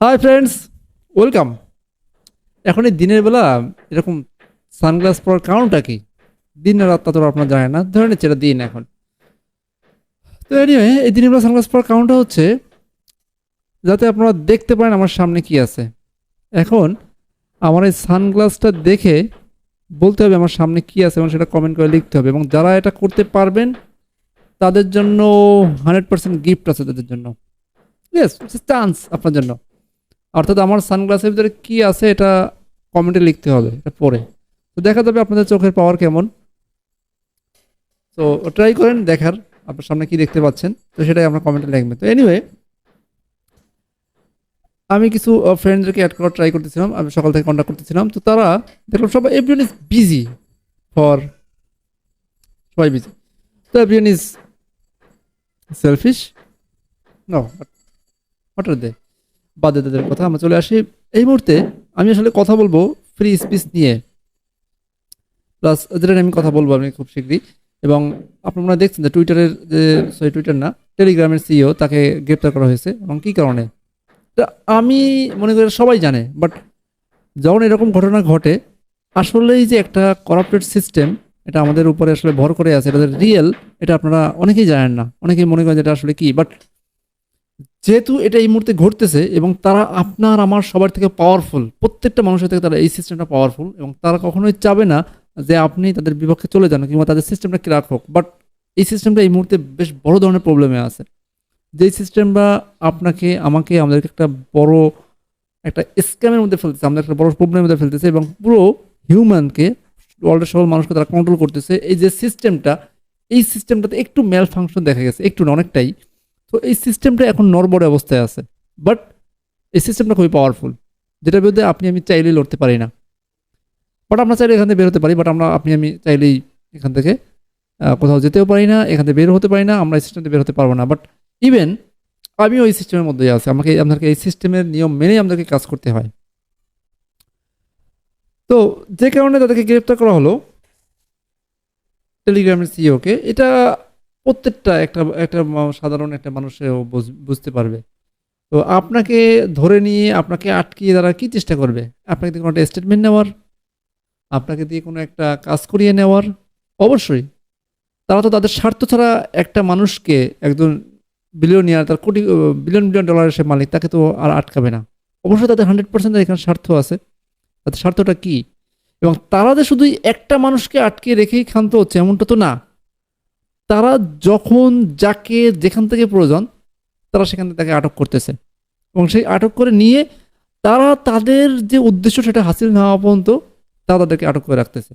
Hi friends welcome এখন এই দিনের বেলা এরকম সানগ্লাস পরার কারণটা কি? দিন রাত তা তো আপনার জানেন না। ধরে নিচ্ছে এটা দিন এখন। তো এনিওয়ে এই দিনের বেলা সানগ্লাস পরার কারণটা হচ্ছে, যাতে আপনারা দেখতে পারেন আমার সামনে কি আছে। এখন আমার এই সানগ্লাসটা দেখে বলতে হবে আমার সামনে কি আছে এবং সেটা কমেন্ট করে লিখতে হবে। এবং যারা এটা করতে পারবেন, তাদের জন্য হান্ড্রেড পার্সেন্ট গিফট আছে তাদের জন্য। ইয়েস চান্স আপনার জন্য। অর্থাৎ আমার সানগ্লাসের ভিতরে কি আছে এটা কমেন্টে লিখতে হবে এটা পরে তো দেখা যাবে আপনাদের চোখের পাওয়ার কেমন। তো ট্রাই করেন দেখার আপনার সামনে কি দেখতে পাচ্ছেন, তো সেটাই আপনার কমেন্টে লিখবেন। তো এনিওয়ে আমি কিছু ফ্রেন্ডদেরকে অ্যাড করার ট্রাই করতেছিলাম, আমি সকাল থেকে কন্ট্যাক্ট করতেছিলাম, তো তারা দেখলাম সবাই এভরিওয়ান ইজ বিজি ফর সবাই বিজি তো everyone is selfish no what are they বাদে তাদের কথা আমরা চলে আসি। এই মুহূর্তে আমি আসলে কথা বলব ফ্রি স্পিচ নিয়ে। প্লাস যেটা আমি কথা বলব আমি খুব শীঘ্রই। এবং আপনারা দেখছেন যে টুইটারের যে সরি টুইটার না টেলিগ্রামের সিইও তাকে গ্রেপ্তার করা হয়েছে। এবং কী কারণে? আমি মনে করি সবাই জানে বাট যখন এরকম ঘটনা ঘটে, আসলেই যে একটা করাপ্টেড সিস্টেম এটা আমাদের উপরে আসলে ভর করে আছে, এটা রিয়েল এটা আপনারা অনেকেই জানেন না। অনেকেই মনে করেন এটা আসলে কি বাট যেহেতু এটা এই মুহূর্তে ঘটতেছে এবং তারা আপনার, আমার সবার থেকে পাওয়ারফুল প্রত্যেকটা মানুষের থেকে তারা এই সিস্টেমটা পাওয়ারফুল এবং তারা কখনোই চাবে না যে আপনি তাদের বিপক্ষে চলে যান কিংবা তাদের সিস্টেমটা কি হোক। বাট এই সিস্টেমটা এই মুহূর্তে বেশ বড় ধরনের প্রবলেমে আছে। যেই সিস্টেমটা আপনাকে, আমাকে, আমাদেরকে একটা বড়, একটা স্ক্যামের মধ্যে ফেলতেছে, আমাদের একটা বড় প্রবলেমের মধ্যে ফেলতেছে এবং পুরো হিউম্যানকে ওয়ার্ল্ডের সকল মানুষকে তারা কন্ট্রোল করতেছে। এই যে সিস্টেমটা এই সিস্টেমটাতে একটু ম্যাল ফাংশন দেখা গেছে, একটু না, অনেকটাই। তো এই সিস্টেমটা এখন নরবরে অবস্থায় আছে। বাট এই সিস্টেমটা খুবই পাওয়ারফুল যেটার বিরুদ্ধে আপনি আমি চাইলেই লড়তে পারি না। বাট আমরা চাইলে এখান থেকে বের হতে পারি বাট আমরা, আপনি আমি চাইলেই এখান থেকে কোথাও যেতেও পারি না, এখান থেকে বের হতে পারি না, আমরা এই সিস্টেম থেকে বের হতে পারব না। বাট ইভেন আমিও এই সিস্টেমের মধ্যেই আছি, আমাকে, আপনাকে এই সিস্টেমের নিয়ম মেনেই আমাদেরকে কাজ করতে হয়। তো যে কারণে তাদেরকে গ্রেপ্তার করা হলো টেলিগ্রামের সিইওকে এটা প্রত্যেকটা একটা একটা সাধারণ একটা মানুষেও বুঝ- বুঝতে পারবে। তো আপনাকে ধরে নিয়ে, আপনাকে আটকিয়ে তারা কী চেষ্টা করবে? আপনাকে দিয়ে কোনো একটা স্টেটমেন্ট নেওয়ার? আপনাকে দিয়ে কোনো একটা কাজ করিয়ে নেওয়ার? অবশ্যই। তারা তো তাদের স্বার্থ ছাড়া একটা মানুষকে একজন বিলিয়নিয়ার তার কোটি বিলিয়ন বিলিয়ন ডলারের সে মালিক, তাকে তো আর আটকাবে না। অবশ্যই তাদের হান্ড্রেড পার্সেন্ট এখানে স্বার্থ আছে। তাদের স্বার্থটা কী? এবং তারা যে শুধু একটা মানুষকে আটকে রেখেই ক্ষান্ত হচ্ছে, এমনটা তো না। তারা যখন যাকে যেখান থেকে প্রয়োজন, তারা সেখান থেকে তাকে আটক করতেছে। এবং সেই আটক করে নিয়ে তারা তাদের যে উদ্দেশ্য সেটা হাসিল না হওয়া পর্যন্ত তারা তাদেরকে আটক করে রাখতেছে।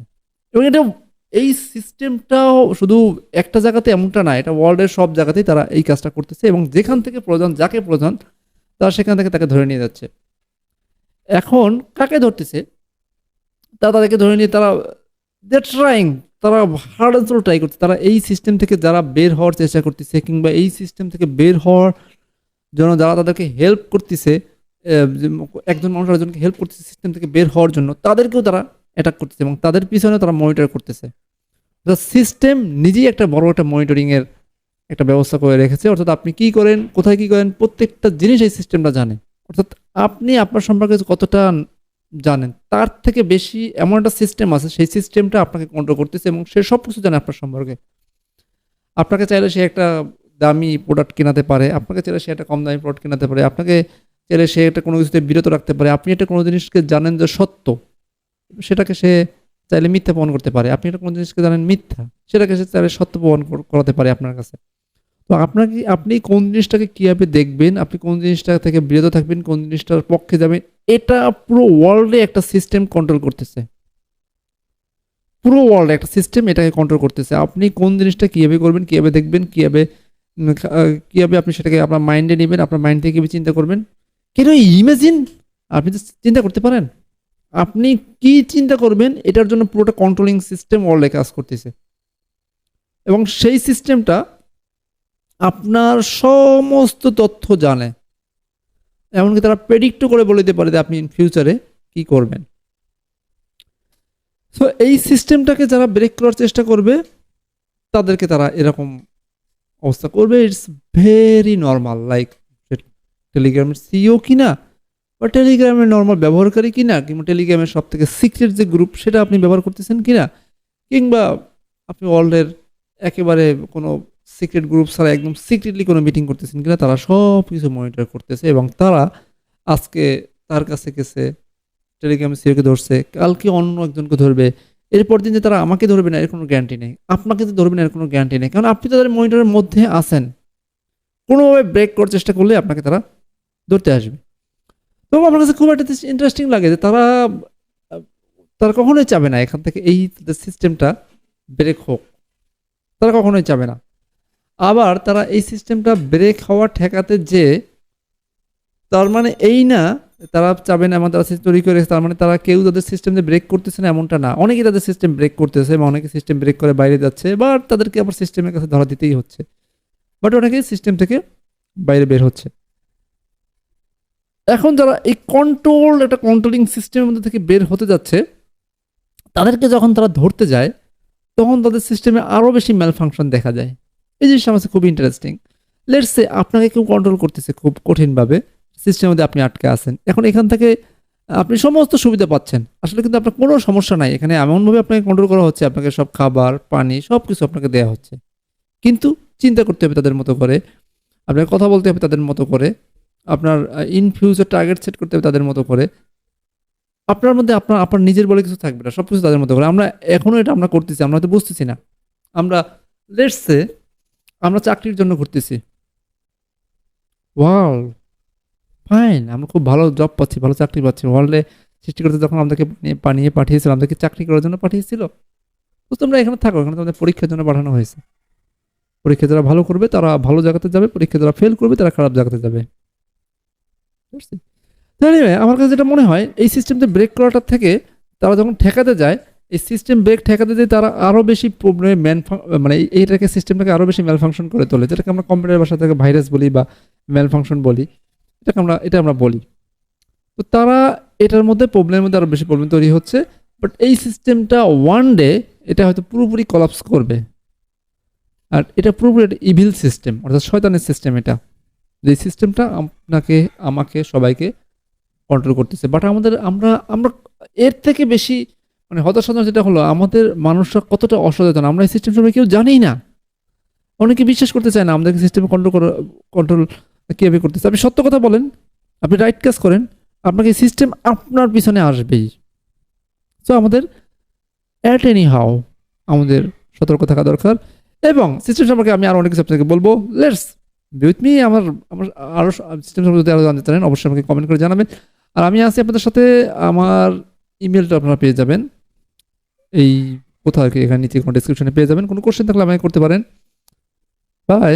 এবং এটা, এই সিস্টেমটাও শুধু একটা জায়গাতে এমনটা না, এটা ওয়ার্ল্ডের সব জায়গাতেই তারা এই কাজটা করতেছে এবং যেখান থেকে প্রয়োজন, যাকে প্রয়োজন, তারা সেখান থেকে তাকে ধরে নিয়ে যাচ্ছে। এখন কাকে ধরতেছে? তারা তাদেরকে ধরে নিয়ে, তারা দে ট্রাইং তারা হার্ড অ্যান্ড ট্রাই করছে। তারা এই সিস্টেম থেকে যারা বের হওয়ার চেষ্টা করতেছে কিংবা এই সিস্টেম থেকে বের হওয়ার জন্য যারা তাদেরকে হেল্প করতেছে একজন মানুষ আরেকজনকে হেল্প করতেছে সিস্টেম থেকে বের হওয়ার জন্য, তাদেরকেও তারা অ্যাটাক করতেছে এবং তাদের পিছনে তারা মনিটর করতেছে। সিস্টেম নিজেই একটা বড় একটা মনিটরিংয়ের একটা ব্যবস্থা করে রেখেছে। অর্থাৎ আপনি কি করেন, কোথায় কি করেন, প্রত্যেকটা জিনিস এই সিস্টেমটা জানে। অর্থাৎ আপনি আপনার সম্পর্কে কতটা জানেন। তার থেকে বেশি এমন একটা সিস্টেম আছে, সেই সিস্টেমটা আপনাকে কন্ট্রোল করতেছে এবং সে সব কিছু জানে আপনার সম্পর্কে। আপনাকে চাইলে সে একটা দামি প্রোডাক্ট কেনাতে পারে, আপনাকে চাইলে সে একটা কম দামি প্রোডাক্ট কেনাতে পারে, আপনাকে চাইলে সে একটা কোনো কিছুতে বিরত রাখতে পারে। আপনি একটা কোনো জিনিসকে জানেন যে সত্য, সেটাকে সে চাইলে মিথ্যা প্রমাণ করতে পারে। আপনি একটা কোনো জিনিসকে জানেন মিথ্যা, সেটাকে সে চাইলে সত্য প্রমাণ করাতে পারে আপনার কাছে। তো আপনাকে আপনি কোন জিনিসটাকে কীভাবে দেখবেন? আপনি কোন জিনিসটা থেকে বিরত থাকবেন? কোন জিনিসটার পক্ষে যাবেন? এটা পুরো ওয়ার্ল্ডে একটা সিস্টেম কন্ট্রোল করতেছে। পুরো ওয়ার্ল্ডে একটা সিস্টেম এটাকে কন্ট্রোল করতেছে। আপনি কোন জিনিসটা কীভাবে করবেন, কীভাবে দেখবেন, কীভাবে কীভাবে আপনি সেটাকে আপনার মাইন্ডে নেবেন, আপনার মাইন্ড থেকে কীভাবে চিন্তা করবেন? কেন ইমেজিন আপনি তো চিন্তা করতে পারেন। আপনি কি চিন্তা করবেন? এটার জন্য পুরোটা কন্ট্রোলিং সিস্টেম ওয়ার্ল্ডে কাজ করতেছে। এবং সেই সিস্টেমটা আপনার সমস্ত তথ্য জানে। এমনকি তারা প্রেডিক্টও করে বলে দিতে পারে যে আপনি ইন ফিউচারে কি করবেন। সো এই সিস্টেমটাকে যারা ব্রেক করার চেষ্টা করবে, তাদেরকে তারা এরকম অবস্থা করবে। ইটস ভেরি নর্মাল লাইক টেলিগ্রামের সিও কি না বা টেলিগ্রামের নর্মাল ব্যবহারকারী কিনা, কিংবা টেলিগ্রামের সব থেকে সিক্রেট যে গ্রুপ সেটা আপনি ব্যবহার করতেছেন কিনা, কিংবা আপনি ওয়ার্ল্ডের একেবারে কোনো সিক্রেট গ্রুপ ছাড়া একদম সিক্রেটলি কোনো মিটিং করতেছেন কিনা, তারা সব কিছু মনিটর করতেছে এবং তারা আজকে তার কাছে গেছে টেলিগ্রাম সিওকে ধরছে, কালকে অন্য একজনকে ধরবে, এরপর দিন যে তারা আমাকে ধরবে না, এর কোনো গ্যারান্টি নেই। আপনাকে তো ধরবে না, এর কোনো গ্যারান্টি নেই। কারণ আপনি তাদের মনিটরের মধ্যে আছেন। কোনোভাবে ব্রেক করার চেষ্টা করলে আপনাকে তারা ধরতে আসবে। তো আমার কাছে খুব একটা ইন্টারেস্টিং লাগে যে তারা তারা কখনোই চাবে না এখান থেকে এই সিস্টেমটা ব্রেক হোক। তারা কখনোই চাবে না। আবার তারা এই সিস্টেমটা ব্রেক হওয়া ঠেকাতে যে, তার মানে এই না, তারা চাবে না আমাদের system তৈরি করে তার মানে তারা কেউ তাদের সিস্টেম ব্রেক করতেছে না এমনটা না। অনেকেই তাদের সিস্টেম ব্রেক করতেছে বা অনেকে সিস্টেম ব্রেক করে বাইরে যাচ্ছে বা তাদেরকে আবার সিস্টেমের কাছে ধরা দিতেই হচ্ছে। বাট অনেকে সিস্টেম থেকে বাইরে বের হচ্ছে। এখন যারা এই কন্ট্রোল একটা কন্ট্রোলিং সিস্টেমের মধ্যে থেকে বের হতে যাচ্ছে, তাদেরকে যখন তারা ধরতে যায়, তখন তাদের সিস্টেমে আরও বেশি ম্যাল ফাংশন দেখা যায়। এই জিনিসটা আমার খুব ইন্টারেস্টিং লেটসে আপনাকে কেউ কন্ট্রোল করতেছে খুব কঠিনভাবে সিস্টেমের মধ্যে আপনি আটকে আছেন। এখন এখান থেকে, আপনি সমস্ত সুবিধা পাচ্ছেন। আসলে কিন্তু আপনার কোনো সমস্যা নাই। এখানে এমনভাবে আপনাকে কন্ট্রোল করা হচ্ছে, আপনাকে সব খাবার, পানি সব কিছু আপনাকে দেওয়া হচ্ছে। কিন্তু চিন্তা করতে হবে তাদের মতো করে, আপনাকে কথা বলতে হবে তাদের মতো করে, আপনার ইন ফিউচার টার্গেট সেট করতে হবে তাদের মতো করে। আপনার মধ্যে আপনার আপনার নিজের বলে কিছু থাকবে না সব কিছু তাদের মতো করে। আমরা এখনও এটা আমরা করতেছি, আমরা হয়তো বুঝতেছি না। আমরা লেটসে আমরা চাকরির জন্য ঘুরতেছি। ওয়াও ফাইন আমরা খুব ভালো জব পাচ্ছি ভালো চাকরি পাচ্ছি। ওয়ার্ল্ডে সৃষ্টিকর্তা যখন আমাদেরকে বানিয়ে পাঠিয়েছিল আমাদেরকে চাকরি করার জন্য পাঠিয়েছিল। তো তোমরা এখানে থাকো এখানে তোমাদের পরীক্ষার জন্য পাঠানো হয়েছে। পরীক্ষা যারা ভালো করবে তারা ভালো জায়গাতে যাবে পরীক্ষা যারা ফেল করবে তারা খারাপ জায়গাতে যাবে। আমার কাছে যেটা মনে হয় এই সিস্টেমটা ব্রেক করাটার থেকে তারা যখন ঠেকাতে যায় এই সিস্টেম ব্রেক ঠেকাতে যায় তারা আরও বেশি প্রবলেম ম্যান মানে এই- এইটাকে সিস্টেমটাকে আরও বেশি ম্যাল ফাংশন করে তোলে। যেটাকে আমরা কম্পিউটার ভাষা থেকে ভাইরাস বলি বা ম্যাল ফাংশন বলি, এটাকে আমরা এটা আমরা বলি। তো তারা এটার মধ্যে প্রবলেমের মধ্যে আরও বেশি প্রবলেম তৈরি হচ্ছে বাট এই সিস্টেমটা ওয়ান ডে এটা হয়তো পুরোপুরি কলাপস করবে। আর এটা পুরোপুরি একটা ইভিল সিস্টেম অর্থাৎ শয়তানের সিস্টেম এটা। যে সিস্টেমটা আপনাকে, আমাকে, সবাইকে কন্ট্রোল করতেছে। বাট আমাদের আমরা আমরা এর থেকে বেশি মানে হতাশ হতাশা যেটা হলো, আমাদের মানুষরা কতটা অসচেতন? আমরা এই সিস্টেম সম্পর্কে কেউ জানি না। অনেকে বিশ্বাস করতে চায় না, আমাদেরকে সিস্টেমে কন্ট্রোল কন্ট্রোল কীভাবে করতেছে? আপনি সত্য কথা বলেন, আপনি রাইট কাজ করেন, আপনাকে সিস্টেম আপনার পিছনে আসবেই। সো আমাদের অ্যাট এনি হাও, আমাদের সতর্ক থাকা দরকার। এবং সিস্টেম সম্পর্কে আমি আরও অনেক কিছু আপনাকে বলব। লেটস উইথ মি আমার আমার আরও সিস্টেম সম্পর্কে যদি আরও জানতে চান, অবশ্যই আমাকে কমেন্ট করে জানাবেন। আর আমি আছি আপনাদের সাথে, আমার ইমেলটা আপনারা পেয়ে যাবেন। এই কোথাও আর কি এখানে নিচে কোনো ডিসক্রিপশনে পেয়ে যাবেন। কোনো কোশ্চেন থাকলে আমাকে করতে পারেন। বাই